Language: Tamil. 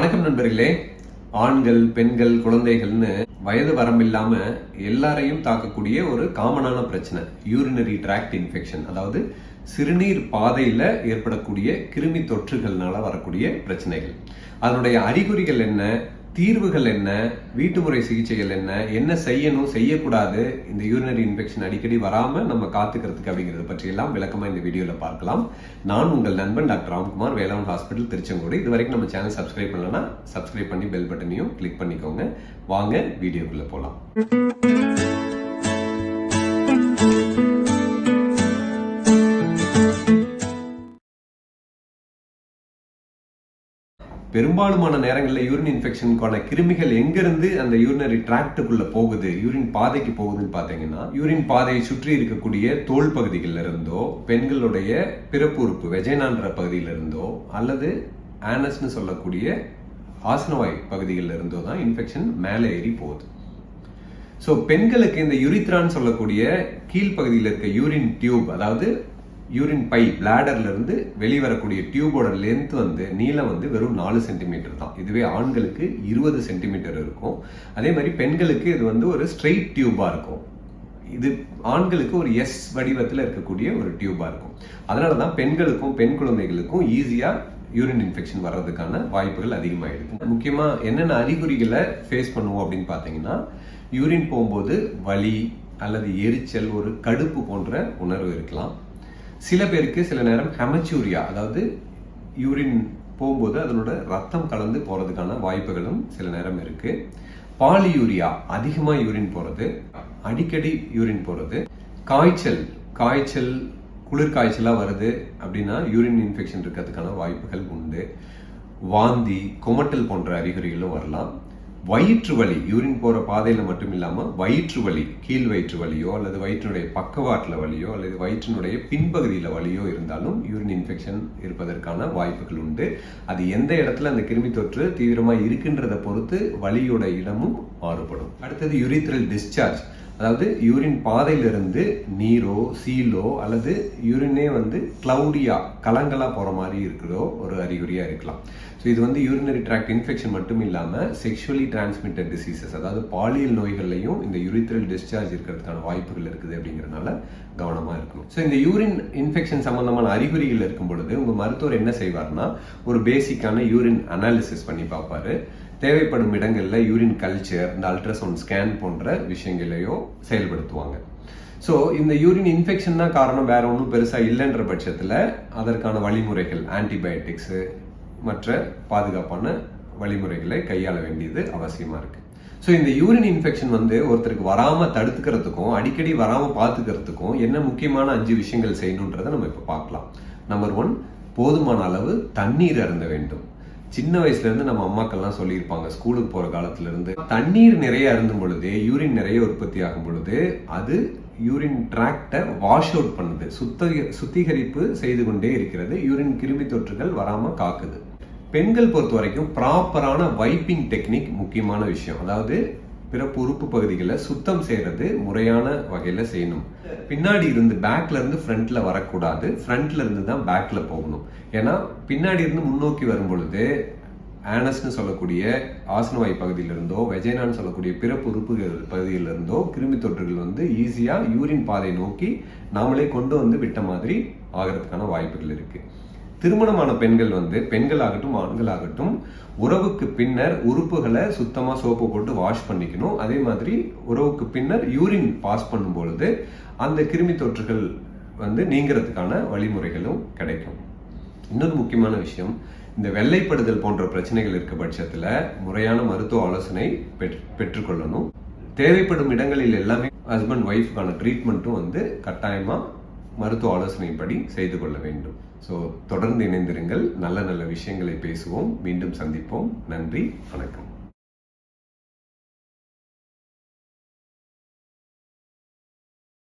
வணக்கம் நண்பர்களே. ஆண்கள் பெண்கள் குழந்தைகள்னு வயது வரம்பில்லாம எல்லாரையும் தாக்கக்கூடிய ஒரு காமனான பிரச்சனை. யூரினரி டிராக்ட் இன்ஃபெக்ஷன் அதாவது சிறுநீர் பாதையில ஏற்படக்கூடிய கிருமி தொற்றுகள்னால வரக்கூடிய பிரச்சனைகள். அதனுடைய அறிகுறிகள் என்ன? தீர்வுகள் என்ன? வீட்டு முறை சிகிச்சைகள் என்ன? என்ன செய்யணும்? செய்யக்கூடாது? இந்த யூரினரி இன்ஃபெக்ஷன் அடிக்கடி வராமல் நம்ம காத்துக்கிறதுக்கு அப்படிங்கிறத பற்றியெல்லாம் விளக்கமாக இந்த வீடியோவில் பார்க்கலாம். நான் உங்கள் நண்பன் டாக்டர் ராம்குமார் வேளாண் ஹாஸ்பிட்டல் திருச்செங்கோடு. இது வரைக்கும் நம்ம சேனல் சப்ஸ்கிரைப் பண்ணலன்னா சப்ஸ்கிரைப் பண்ணி பெல் பட்டனையும் கிளிக் பண்ணிக்கோங்க. வாங்க வீடியோக்குள்ளே போகலாம் பெரும்பாலுமான நேரங்களில் யூரின் இன்ஃபெக்ஷனுக்கான கிருமிகள் எங்கேருந்து அந்த யூரினரி ட்ராக்டுக்குள்ளே போகுது யூரின் பாதைக்கு போகுதுன்னு பார்த்தீங்கன்னா யூரின் பாதையை சுற்றி இருக்கக்கூடிய தோல் பகுதிகளில் இருந்தோ பெண்களுடைய பிறப்பு உறுப்பு வெஜைனான்ற பகுதியிலிருந்தோ அல்லது ஆனஸ்னு சொல்லக்கூடிய ஆசனவாய் பகுதிகளில் இருந்தோ தான் இன்ஃபெக்ஷன் மேலே ஏறி போகுது. ஸோ பெண்களுக்கு இந்த யூரித்ரான்னு சொல்லக்கூடிய கீழ்ப்பகுதியில் இருக்க யூரின் டியூப் அதாவது யூரின் பை பிளாடர்லேருந்து வெளிவரக்கூடிய டியூபோட லென்த் வந்து நீளம் வந்து வெறும் நாலு சென்டிமீட்டர் தான். இதுவே ஆண்களுக்கு இருபது சென்டிமீட்டர் இருக்கும். அதே மாதிரி பெண்களுக்கு இது வந்து ஒரு ஸ்ட்ரெயிட் டியூபாக இருக்கும். இது ஆண்களுக்கு ஒரு எஸ் வடிவத்தில் இருக்கக்கூடிய ஒரு டியூபாக இருக்கும். அதனால தான் பெண்களுக்கும் பெண் குழந்தைகளுக்கும் ஈஸியாக யூரின் இன்ஃபெக்ஷன் வர்றதுக்கான வாய்ப்புகள் அதிகமாக முக்கியமாக என்னென்ன அறிகுறிகளை ஃபேஸ் பண்ணுவோம் அப்படின்னு பார்த்தீங்கன்னா யூரின் போகும்போது வலி அல்லது எரிச்சல் ஒரு கடுப்பு போன்ற உணர்வு இருக்கலாம். சில பேருக்கு சில நேரம் ஹெமச்சூரியா அதாவது யூரின் போகும்போது அதனோட ரத்தம் கலந்து போகிறதுக்கான வாய்ப்புகளும் சில நேரம் இருக்குது பாலியூரியா அதிகமாக யூரின் போகிறது அடிக்கடி யூரின் போகிறது காய்ச்சல் காய்ச்சல் குளிர் காய்ச்சலாக வருது அப்படின்னா யூரின் இன்ஃபெக்ஷன் இருக்கிறதுக்கான வாய்ப்புகள் உண்டு. வாந்தி குமட்டல் போன்ற அறிகுறிகளும் வரலாம். வயிற்று வலி யூரின் போகிற பாதையில் மட்டும் இல்லாமல் வயிற்று வலி கீழ் வயிற்று வலியோ அல்லது வயிற்றினுடைய பக்கவாட்டில் வலியோ அல்லது வயிற்றினுடைய பின்பகுதியில் வலியோ இருந்தாலும் யூரின் இன்ஃபெக்ஷன் இருப்பதற்கான வாய்ப்புகள் உண்டு. அது எந்த இடத்துல அந்த கிருமி தொற்று தீவிரமாக இருக்கின்றதை பொறுத்து வலியோட இடமும் மாறுபடும். அடுத்தது யூரித்ரல் டிஸ்சார்ஜ் அதாவது யூரின் பாதையிலிருந்து நீரோ சீலோ அல்லது யூரினே வந்து கிளவுடியா கலங்களாக போகிற மாதிரி இருக்கிறதோ ஒரு அறிகுறியாக இருக்கலாம். ஸோ இது வந்து யூரினரி ட்ராக்ட் இன்ஃபெக்ஷன் மட்டும் இல்லாமல் செக்ஷுவலி டிரான்ஸ்மிட்டட் டிசீசஸ் அதாவது பாலியல் நோய்கள்லையும் இந்த யூரித்ரல் டிஸ்சார்ஜ் இருக்கிறதுக்கான வாய்ப்புகள் இருக்குது அப்படிங்கறதுனால கவனமாக இருக்கணும். ஸோ இந்த யூரின் இன்ஃபெக்ஷன் சம்மந்தமான அறிகுறிகள் இருக்கும் பொழுது உங்கள் மருத்துவர் என்ன செய்வார்னா ஒரு பேசிக்கான யூரின் அனாலிசிஸ் பண்ணி பார்ப்பாரு. தேவைப்படும் இடங்களில் யூரின் கல்ச்சர் இந்த அல்ட்ராசவுண்ட் ஸ்கேன் போன்ற விஷயங்களையோ செயல்படுத்துவாங்க. ஸோ இந்த யூரின் இன்ஃபெக்ஷன் தான் காரணம் வேற ஒன்றும் பெருசாக இல்லைன்ற பட்சத்தில் அதற்கான வழிமுறைகள் ஆன்டிபயோட்டிக்ஸு மற்ற பாதுகாப்பான வழிமுறைகளை கையாள வேண்டியது அவசியமாக இருக்குது ஸோ இந்த யூரின் இன்ஃபெக்ஷன் வந்து ஒருத்தருக்கு வராமல் தடுத்துக்கிறதுக்கும் அடிக்கடி வராமல் பார்த்துக்கிறதுக்கும் என்ன முக்கியமான அஞ்சு விஷயங்கள் செய்யணுன்றதை நம்ம இப்போ பார்க்கலாம். நம்பர் ஒன் போதுமான அளவு தண்ணீர் அருந்த வேண்டும். சின்ன வயசுல இருந்து நம்ம அம்மாக்கள்லாம் சொல்லியிருப்பாங்க ஸ்கூலுக்கு போற காலத்துல இருந்து தண்ணீர் நிறைய அருந்தும் பொழுது யூரின் நிறைய உற்பத்தி ஆகும் பொழுது அது யூரின் டிராக்டை வாஷ் அவுட் பண்ணுது. சுத்த சுத்திகரிப்பு செய்து கொண்டே இருக்கிறது. யூரின் கிருமி தொற்றுகள் வராமல் காக்குது. பெண்கள் பொறுத்த வரைக்கும் ப்ராப்பரான வைப்பிங் டெக்னிக் முக்கியமான விஷயம். அதாவது பிற பொறுப்பு பகுதிகளை சுத்தம் செய்யறது முறையான வகையில செய்யணும். பின்னாடி இருந்து பேக்ல இருந்து ஃப்ரண்ட்ல வரக்கூடாது. ஃப்ரண்ட்ல இருந்து தான் பேக்ல போகணும். ஏன்னா பின்னாடி இருந்து முன்னோக்கி வரும் பொழுது ஆனஸ்னு சொல்லக்கூடிய ஆசனவாய் பகுதியிலிருந்தோ வெஜைனான்னு சொல்லக்கூடிய பிற பொறுப்புகள் பகுதியிலிருந்தோ கிருமி தொற்றுகள் வந்து ஈஸியாக யூரின் பாதை நோக்கி நாமளே கொண்டு வந்து விட்ட மாதிரி ஆகிறதுக்கான வாய்ப்புகள் இருக்குது திருமணமான பெண்கள் வந்து பெண்களாகட்டும் ஆண்களாகட்டும் உறவுக்கு பின்னர் உறுப்புகளை சுத்தமாக சோப்பு போட்டு வாஷ் பண்ணிக்கணும். அதே மாதிரி உறவுக்கு பின்னர் யூரின் பாஸ் பண்ணும் பொழுது அந்த கிருமி தொற்றுகள் வந்து நீங்கிறதுக்கான வழிமுறைகளும் கிடைக்கும். இன்னொரு முக்கியமான விஷயம் இந்த வெள்ளைப்படுதல் போன்ற பிரச்சனைகள் இருக்க பட்சத்தில் முறையான மருத்துவ ஆலோசனை பெற்றுக்கொள்ளணும். தேவைப்படும் இடங்களில் எல்லாமே ஹஸ்பண்ட் ஒய்ஃப்கான ட்ரீட்மெண்ட்டும் வந்து கட்டாயமாக மருத்துவ ஆலோசனைப்படி செய்து கொள்ள வேண்டும். ஸோ தொடர்ந்து இணைந்திருங்கள். நல்ல நல்ல விஷயங்களை பேசுவோம். மீண்டும் சந்திப்போம். நன்றி. வணக்கம்.